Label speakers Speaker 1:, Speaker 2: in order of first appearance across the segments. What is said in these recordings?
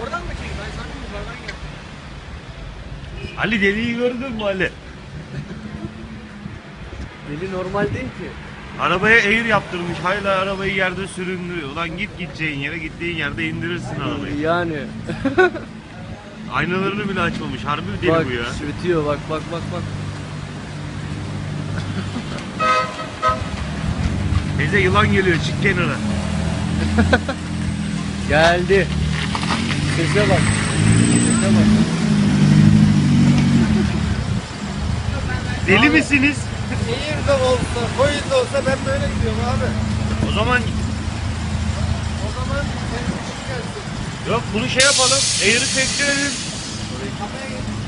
Speaker 1: Oradan mı çekeyim? Ben sandım yukarıdan geldim.
Speaker 2: Ali deliği gördün mü Ali?
Speaker 1: Deli normal değil ki.
Speaker 2: Arabaya air yaptırmış. Hala arabayı yerde süründürüyor. Ulan git gideceğin yere gittiğin yerde indirirsin arabayı.
Speaker 1: Yani.
Speaker 2: Aynalarını bile açmamış. Harbi bir deli
Speaker 1: bak
Speaker 2: bu ya.
Speaker 1: sürtüyor bak bak bak bak.
Speaker 2: Teyze yılan geliyor çık kenara.
Speaker 1: Geldi. Sese bak. Sese bak.
Speaker 2: Deli misiniz?
Speaker 3: Eğir de olsa, koyun da olsa ben böyle gidiyorum abi.
Speaker 2: O zaman
Speaker 3: O zaman için gelsin.
Speaker 2: yok bunu şey yapalım. Air'ı sektirelim.
Speaker 3: Kafaya git.
Speaker 1: Şuna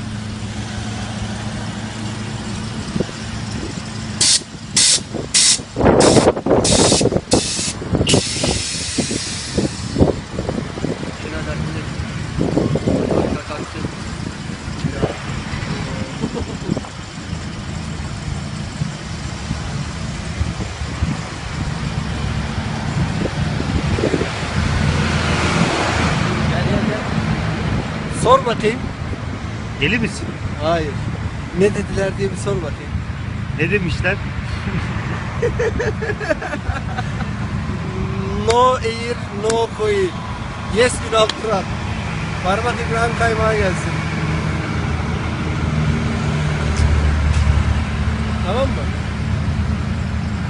Speaker 1: Sor bakayım.
Speaker 2: Deli misin?
Speaker 1: Hayır. Ne dediler diye bir sor bakayım.
Speaker 2: Ne demişler?
Speaker 3: No air, no coil. Yes Ünal Turan. Parmak İbrahim Kaymağı gelsin. Tamam mı?